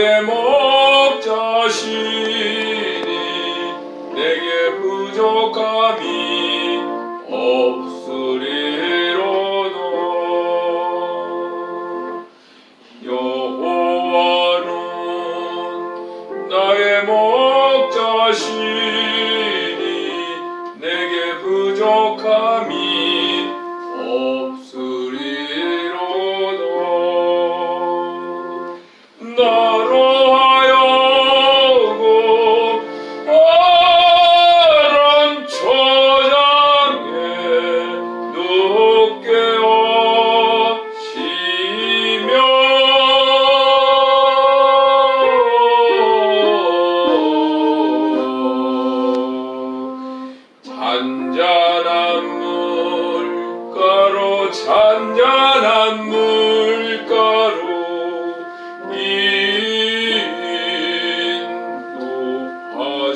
나의 목자시니 내게 부족함이 없으리로다 여호와는 나의 목자시니 내게 부족함이 잔잔한 물가로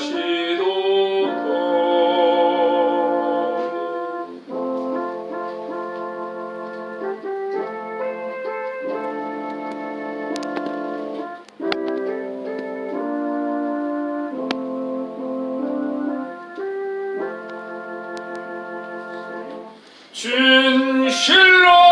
인도하시도다 진 শিল্লু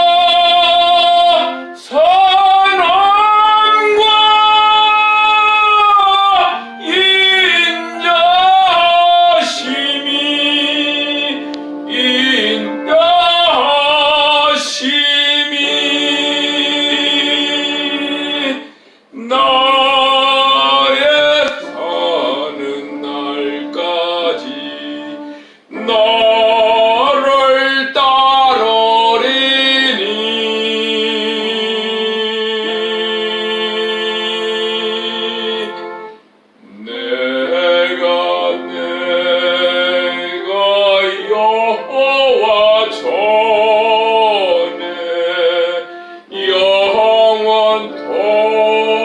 Lord.